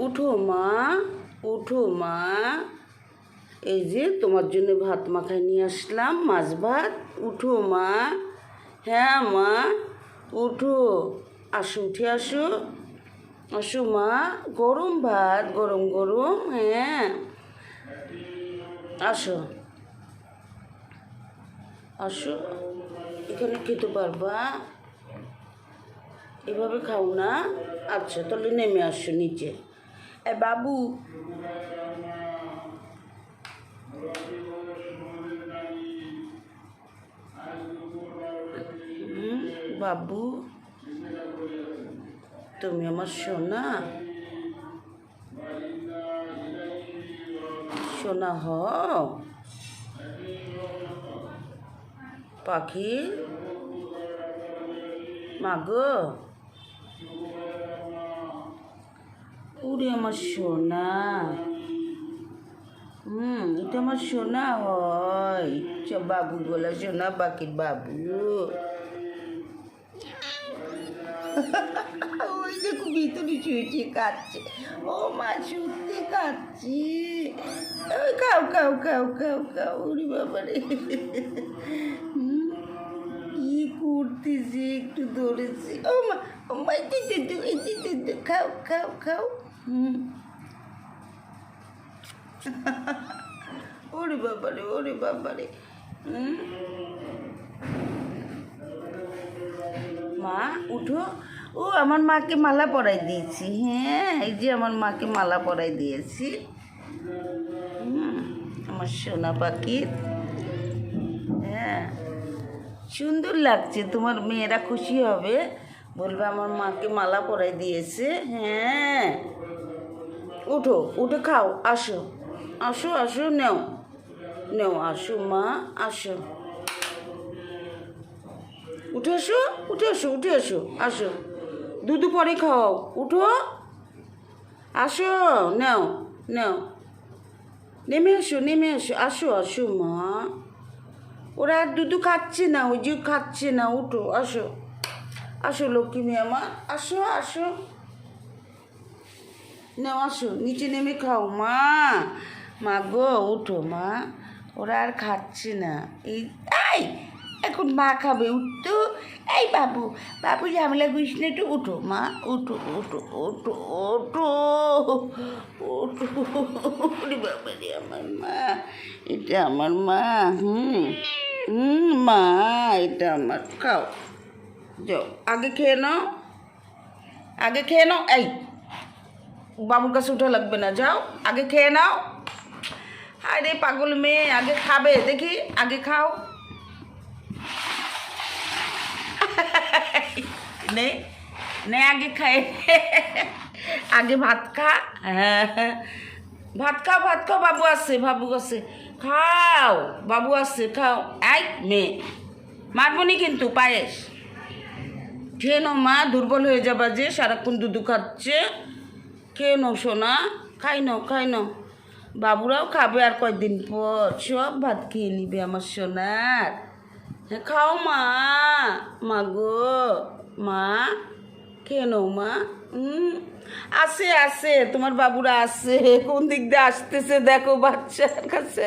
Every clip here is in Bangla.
উঠো মা উঠো মা। এই যে তোমার জন্য ভাত মাখায় নিয়ে আসলাম, মাছ ভাত। উঠো মা। হ্যাঁ মা, উঠো। আসো, উঠে আসো। আসো মা, গরম ভাত, গরম গরম হ্যাঁ। আসো। আসো। এখানে খেতে পারবা। এভাবে খাও না। আচ্ছা তাহলে নেমে আসো নিচে। বাবু বাবু তুমি আমার সোনা সোনা হ পাখি মাগো উরে আমার সোনা। হুম, এটা আমার সোনা হয়। চ বাবু বলে সোনা বাকির বাবু। ওই দেখো ভিতরে শুয়েছে কাঁদছে। ও মা, সত্যি কাঁদছি। ওই খাও খাও খাও খাও খাও, ওরে বাবারে কি করতেছে, একটু ধরেছে। ও মা ও মা খাও খাও খাও। ওরে বাবারে ওরে বাবারে। মা, উঠো। ও, আমার মাকে মালা পরাই দিয়েছি। হ্যাঁ এই যে আমার মাকে মালা পরাই দিয়েছি। আমার সোনা পাখি হ্যাঁ। সুন্দর লাগছে, তোমার মেয়েরা খুশি হবে। বলবে আমার মাকে মালা পরাই দিয়েছে। হ্যাঁ। উঠো উঠে খাও আসো আসো আসো নেও নেও আসো মা আসো উঠে এসো উঠে এসো উঠে এসো আসো দুধু পরে খাও উঠো আসো নাও নাও নেমে এসো নেমে এসো আসো আসো মা ওরা আর দুধু খাচ্ছে না ওই যে খাচ্ছে না উঠো আসো আসো লক্ষ্মী মেয়ে আমার আসো আসো নাও, আসো, নিচে নেমে খাও। মা মা গো উঠো মা। ওরা আর খাচ্ছে না। এই এই, এখন মা খাবে, উঠতো। এই বাবু বাবু ঝামেলা করিস না, একটু উঠো মা উঠো উঠো উঠো উঠো ওরে বাবা রে, আমার মা, এটা আমার মা, হুম হুম, মা, এটা আমার, খাও। যাও, আগে খেয়ে নাও। আগে খেয়ে নাও, এই। বাবুর কাছে উঠা লাগবে না। যাও, আগে খেয়ে নাও। আরে পাগল মেয়ে, আগে খাবে, দেখি, আগে খাও। নে নে আগে খায়। আগে ভাত খা। ভাত খাও ভাত খাও, বাবু আছে বাবু আছে। খাও, বাবু আছে, খাও। আই মেয়ে, মারবনি কিন্তু, পায়েস। খেয়ে নাও মা, দুর্বল হয়ে যাবা যে, সারাক্ষণ দুধু খাচ্ছে। খেয়ে নাও সোনা, খাই নাও খাই নাও। বাবুরাও খাবে আর কয়েকদিন পর? সব ভাত খেয়ে নিবে আমার সোনার। হ্যাঁ খাও মা মা গো, মা, খেয়ে নাও মা। আসে আসে তোমার বাবুরা আসে কোন দিক দিয়ে আসতেছে দেখো বাচ্চার কাছে।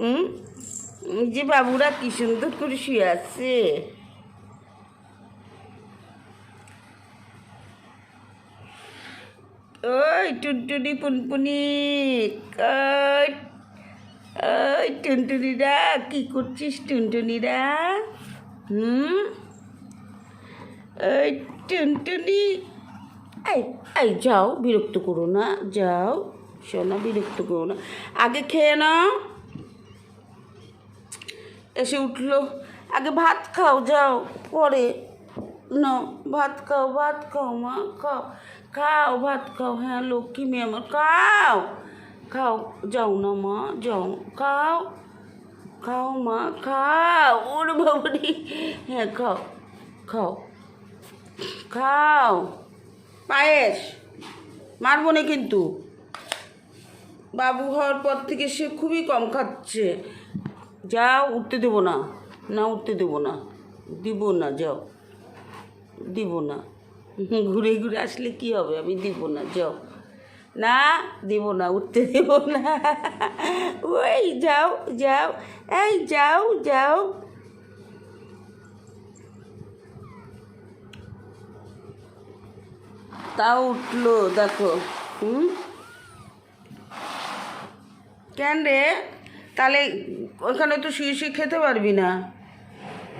হুম যে বাবুরা কি সুন্দর করে শুয়ে আছে। ওই টুনটুনি পুনপুনি ওই টুনটুনিরা, কি করছিস টুনটুনিরা? হুম? ওই টুনটুনি, এই এই যাও, বিরক্ত করো না, যাও সোনা বিরক্ত করো না। আগে খেয়ে নাও। এসে উঠল। আগে ভাত খাও, যাও, পরে না ভাত খাও ভাত খাও, মা, খাও। খাও, ভাত খাও হ্যাঁ লক্ষ্মী মেয়ে আমার, খাও। খাও, যাও না মা, যাও, খাও। খাও মা, খাও। ওর বাবরি হ্যাঁ খাও খাও খাও। পায়েস, মারবো না কিন্তু। বাবু হওয়ার পর থেকে সে খুবই কম খাচ্ছে। যাও উঠতে দেবো না না উঠতে দেবো না। দিব না, যাও। দিব না। ঘুরে ঘুরে আসলে কি হবে? আমি দিব না, যাও। না, দিব না, উঠতে দেব না। ওই যাও যাও, এই যাও যাও। তাও উঠল, দেখো, হুম? কেন রে? তাহলে ওখানে তো শুয়ে শুয়ে খেতে পারবি না।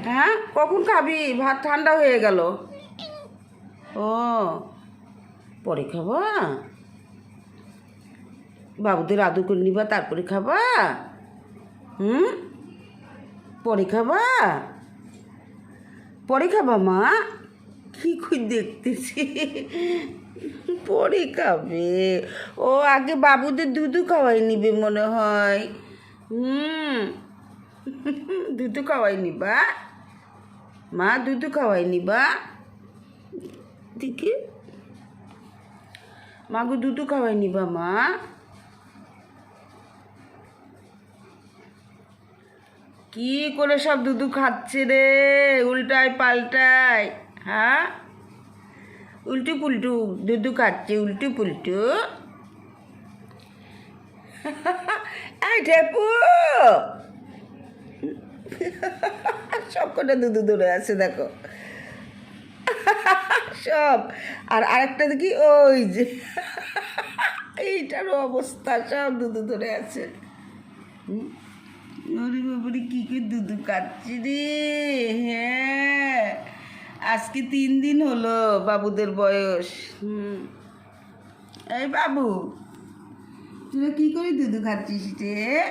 হ্যাঁ? কখন খাবি? ভাত ঠান্ডা হয়ে গেল। ও, পরে খাবা বাবুদের আদর করে নিবা, তারপরে খাবা হুম? পরে খাবা পরে খাবা, মা? কি খুঁজ দেখতেছি? পরে খাবে। ও, আগে বাবুদের দুধু খাওয়াই নিবে মনে হয়। হুম। দুধু খাওয়াই নিবা। মা দুধু খাওয়াই নিবা। দেখি মাগো দুধু খাওয়াই নিবা, মা। কি করে সব দুধু খাচ্ছে রে? উল্টায়, পাল্টায় হ্যাঁ? উল্টু পুল্টু দুধু খাচ্ছে উল্টু পুল্টু ঠেপু সব কটা দুধু ধরে আছে, দেখো। সব। আর আরেকটা দেখি, ওই যে এইটারও অবস্থা, সব দুধু ধরে আছে? ওরে বাবারে কি করে দুধু কাটছি রে? হ্যাঁ আজকে তিন দিন হলো বাবুদের বয়স। হুম। এই বাবু, তুই কি করে দুধু খাচ্ছিস রে?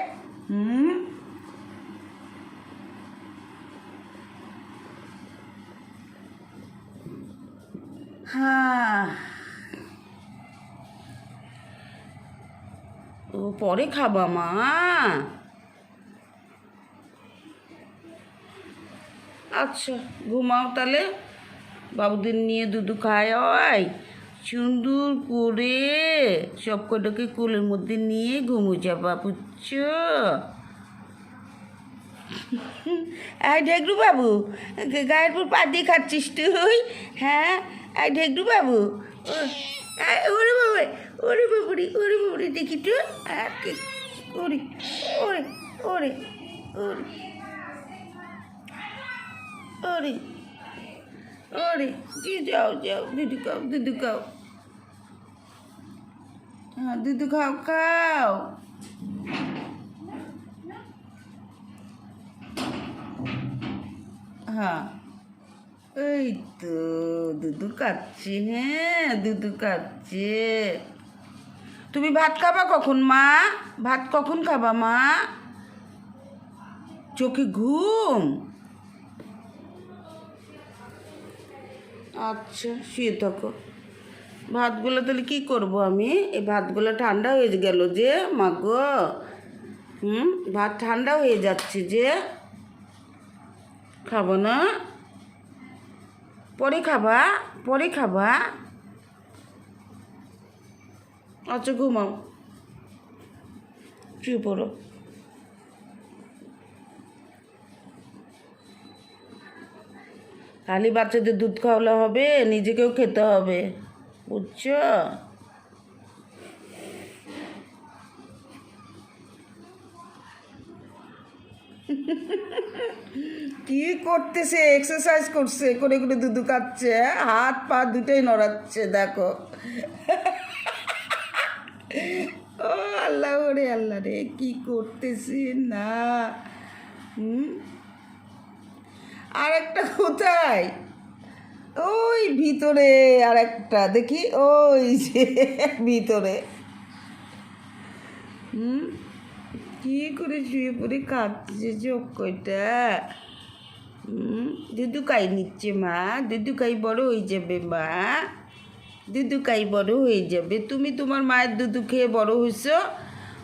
হুম? ও, পরে খাবা, মা। আচ্ছা ঘুমাও তাহলে। বাবুদের নিয়ে দুধু খায় সুন্দর করে সব কটাকে কোলের মধ্যে নিয়ে ঘুমো যাবা, বুঝছ? আই ঢেকরু বাবু, গায়ের পর পা দিয়ে খাচ্ছিস তুই? হ্যাঁ? আই ঢেকরু বাবু ওরে বাবা ওরে বাবুরি ওরে বাবুরি, দেখি তো আর কে- ওরে ওরে ওরে ওরে ওরে ওরে কি যাও যাও, দুধু খাও দুধু খাও। হ্যাঁ দুধু খাও খাও। হ্যাঁ। এই তো, দুধু খাচ্ছে হ্যাঁ দুধু খাচ্ছে তুমি ভাত খাবা কখন, মা? ভাত কখন খাবা, মা? চোখে ঘুম? আচ্ছা শুয়ে থাকো। ভাতগুলো তাহলে কী করব আমি? এই ভাতগুলো ঠান্ডা হয়ে গেল যে মাগো হুম, ভাত ঠান্ডা হয়ে যাচ্ছে যে। খাব না? পরে খাবা পরে খাবা। আচ্ছা ঘুমাও। শুয়ে পড়ো। খালি বাচ্চাদের দুধ খাওয়ালে হবে, নিজেকেও খেতে হবে। বুঝছ? কি করতেছে? এক্সারসাইজ করছে, করে করে দুধু খাচ্ছে হাত পা দুটোই নড়াচ্ছে, দেখো। ও আল্লাহ রে আল্লাহ রে, কি করতেছে? না। হুম? আর একটা কোথায়? ওই ভিতরে আর একটা দেখি, ওই যে ভিতরে। হুম? কি করে শুয়ে পড়ে কাঁদছে চোখ কইটা হুম দুদুকাই নিচ্ছে মা দুদুকাই বড় হয়ে যাবে মা দুদুকাই বড় হয়ে যাবে। তুমি তোমার মায়ের দুধু খেয়ে বড় হয়েছো,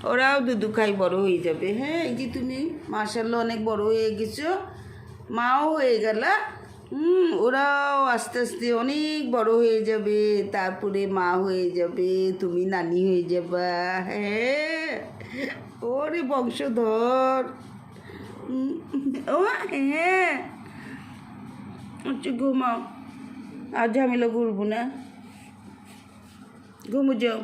ওরাও দুধু খাই বড় হয়ে যাবে। হ্যাঁ এই যে তুমি মার্শাল্লাহ অনেক বড় হয়ে গেছো, মাও হয়ে গেল। হুম ওরাও আস্তে আস্তে অনেক বড় হয়ে যাবে, তারপরে মা হয়ে যাবে, তুমি নানি হয়ে যাবা। হ্যাঁ ওরে বংশধর। ও হ্যাঁ। আচ্ছা ঘুমাও। আর ঝামেলা ঘুরবো না। ঘুমো যাও।